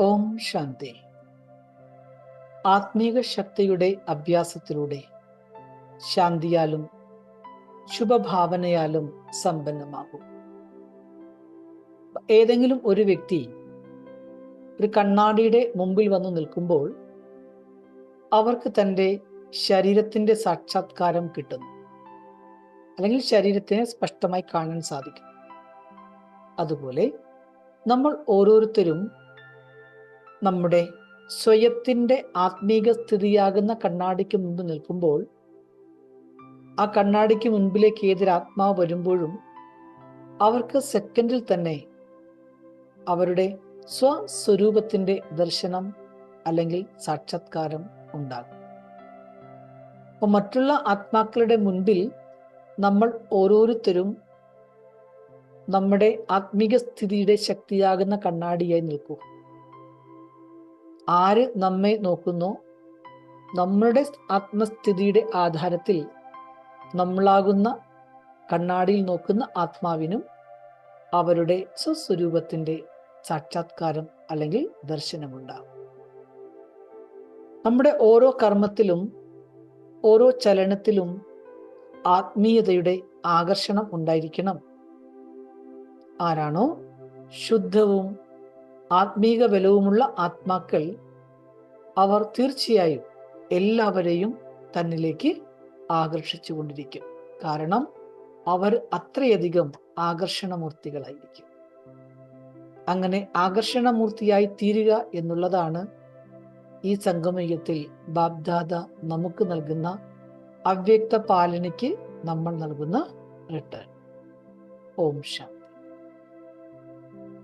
ഓം ശാന്തി. ആത്മീക ശക്തിയുടെ അഭ്യാസത്തിലൂടെ ശാന്തിയാലും ശുഭഭാവനയാലും സമ്പന്നമാകും. ഏതെങ്കിലും ഒരു വ്യക്തി ഒരു കണ്ണാടിയുടെ മുമ്പിൽ വന്നു നിൽക്കുമ്പോൾ അവർക്ക് തന്റെ ശരീരത്തിന്റെ സാക്ഷാത്കാരം കിട്ടുന്നു. അല്ലെങ്കിൽ ശരീരത്തിനെ സ്പഷ്ടമായി കാണാൻ സാധിക്കും. അതുപോലെ നമ്മൾ ഓരോരുത്തരും നമ്മുടെ സ്വയത്തിന്റെ ആത്മീക സ്ഥിതിയാകുന്ന കണ്ണാടിക്ക് മുമ്പ് നിൽക്കുമ്പോൾ ആ കണ്ണാടിക്ക് മുൻപിലേക്ക് ഏതൊരു ആത്മാവ് വരുമ്പോഴും അവർക്ക് സെക്കൻഡിൽ തന്നെ അവരുടെ സ്വസ്വരൂപത്തിന്റെ ദർശനം അല്ലെങ്കിൽ സാക്ഷാത്കാരം ഉണ്ടാകും. അപ്പോൾ മറ്റുള്ള ആത്മാക്കളുടെ മുൻപിൽ നമ്മൾ ഓരോരുത്തരും നമ്മുടെ ആത്മീക സ്ഥിതിയുടെ ശക്തിയാകുന്ന കണ്ണാടിയായി നിൽക്കുക. ആര് നമ്മെ നോക്കുന്നു? നമ്മളുടെ ആത്മസ്ഥിതിയുടെ ആധാരത്തിൽ നമ്മളാകുന്ന കണ്ണാടിയിൽ നോക്കുന്ന ആത്മാവിനും അവരുടെ സ്വസ്വരൂപത്തിന്റെ സാക്ഷാത്കാരം അല്ലെങ്കിൽ ദർശനമുണ്ടാകും. നമ്മുടെ ഓരോ കർമ്മത്തിലും ഓരോ ചലനത്തിലും ആത്മീയതയുടെ ആകർഷണം ഉണ്ടായിരിക്കണം. ആരാണോ? ശുദ്ധവും ആത്മീക ബലവുമുള്ള ആത്മാക്കൾ അവർ തീർച്ചയായും എല്ലാവരെയും തന്നിലേക്ക് ആകർഷിച്ചു കൊണ്ടിരിക്കും. കാരണം അവർ അത്രയധികം ആകർഷണമൂർത്തികളായിരിക്കും. അങ്ങനെ ആകർഷണമൂർത്തിയായി തീരുക എന്നുള്ളതാണ് ഈ സംഗമയത്തിൽ ബാബ്ദാദ നമുക്ക് നൽകുന്ന അവ്യക്ത പാലനയ്ക്ക് നമ്മൾ നൽകുന്ന റിട്ടേൺ. ഓംശം